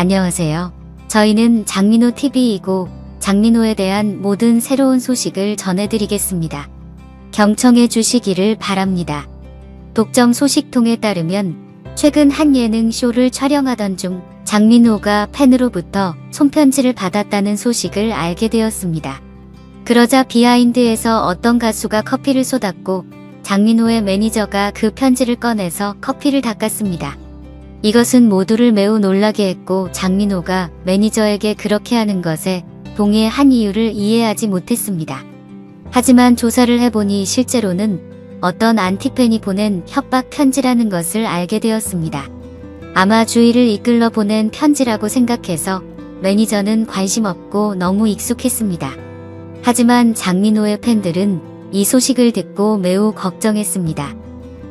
안녕하세요. 저희는 장민호 TV이고 장민호에 대한 모든 새로운 소식을 전해드리겠습니다. 경청해 주시기를 바랍니다. 독점 소식통에 따르면 최근 한 예능 쇼를 촬영하던 중 장민호가 팬으로부터 손편지를 받았다는 소식을 알게 되었습니다. 그러자 비하인드에서 어떤 가수가 커피를 쏟았고 장민호의 매니저가 그 편지를 꺼내서 커피를 닦았습니다. 이것은 모두를 매우 놀라게 했고 장민호가 매니저에게 그렇게 하는 것에 동의한 이유를 이해하지 못했습니다. 하지만 조사를 해보니 실제로는 어떤 안티팬이 보낸 협박 편지라는 것을 알게 되었습니다. 아마 주의를 이끌러 보낸 편지라고 생각해서 매니저는 관심 없고 너무 익숙했습니다. 하지만 장민호의 팬들은 이 소식을 듣고 매우 걱정했습니다.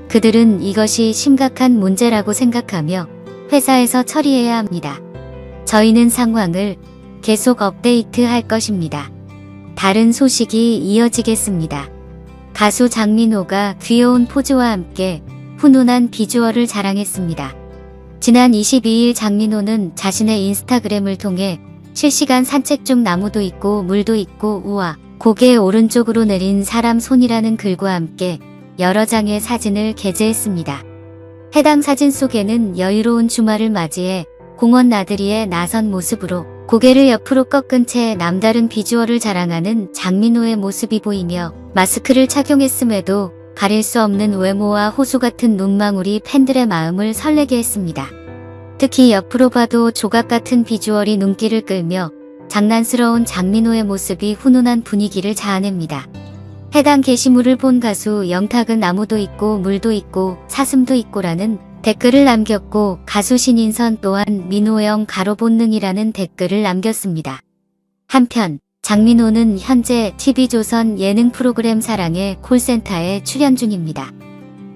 그들은 이것이 심각한 문제라고 생각하며 회사에서 처리해야 합니다. 저희는 상황을 계속 업데이트 할 것입니다. 다른 소식이 이어지겠습니다. 가수 장민호가 귀여운 포즈와 함께 훈훈한 비주얼을 자랑했습니다. 지난 22일 장민호는 자신의 인스타그램을 통해 실시간 산책 중 나무도 있고 물도 있고 우와 고개 오른쪽으로 내린 사람 손이라는 글과 함께 여러 장의 사진을 게재했습니다. 해당 사진 속에는 여유로운 주말을 맞이해 공원 나들이에 나선 모습으로 고개를 옆으로 꺾은 채 남다른 비주얼을 자랑하는 장민호의 모습이 보이며 마스크를 착용했음에도 가릴 수 없는 외모와 호수 같은 눈망울이 팬들의 마음을 설레게 했습니다. 특히 옆으로 봐도 조각 같은 비주얼이 눈길을 끌며 장난스러운 장민호의 모습이 훈훈한 분위기를 자아냅니다. 해당 게시물을 본 가수 영탁은 나무도 있고 물도 있고 사슴도 있고라는 댓글을 남겼고 가수 신인선 또한 민호영 가로 본능이라는 댓글을 남겼습니다. 한편 장민호는 현재 TV조선 예능 프로그램 사랑의 콜센터에 출연 중입니다.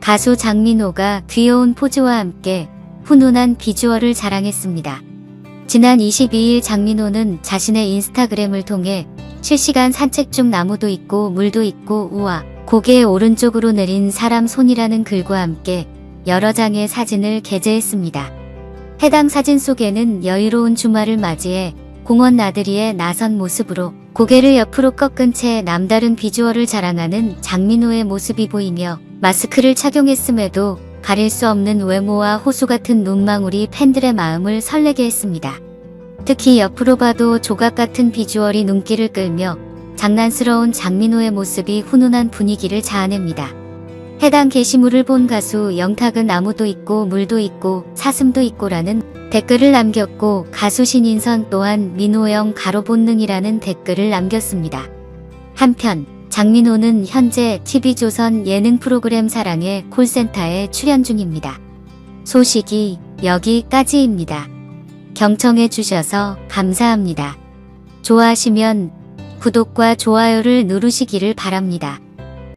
가수 장민호가 귀여운 포즈와 함께 훈훈한 비주얼을 자랑했습니다. 지난 22일 장민호는 자신의 인스타그램을 통해 실시간 산책 중 나무도 있고 물도 있고 우와 고개 오른쪽으로 내린 사람 손이라는 글과 함께 여러 장의 사진을 게재했습니다. 해당 사진 속에는 여유로운 주말을 맞이해 공원 나들이에 나선 모습으로 고개를 옆으로 꺾은 채 남다른 비주얼을 자랑하는 장민호의 모습이 보이며 마스크를 착용했음에도 가릴 수 없는 외모와 호수 같은 눈망울이 팬들의 마음을 설레게 했습니다. 특히 옆으로 봐도 조각 같은 비주얼이 눈길을 끌며 장난스러운 장민호의 모습이 훈훈한 분위기를 자아냅니다. 해당 게시물을 본 가수 영탁은 나무도 있고 물도 있고 사슴도 있고라는 댓글을 남겼고 가수 신인선 또한 민호영 가로 본능이라는 댓글을 남겼습니다. 한편 장민호는 현재 TV조선 예능 프로그램 사랑의 콜센터에 출연 중입니다. 소식이 여기까지입니다. 경청해 주셔서 감사합니다. 좋아하시면 구독과 좋아요를 누르시기를 바랍니다.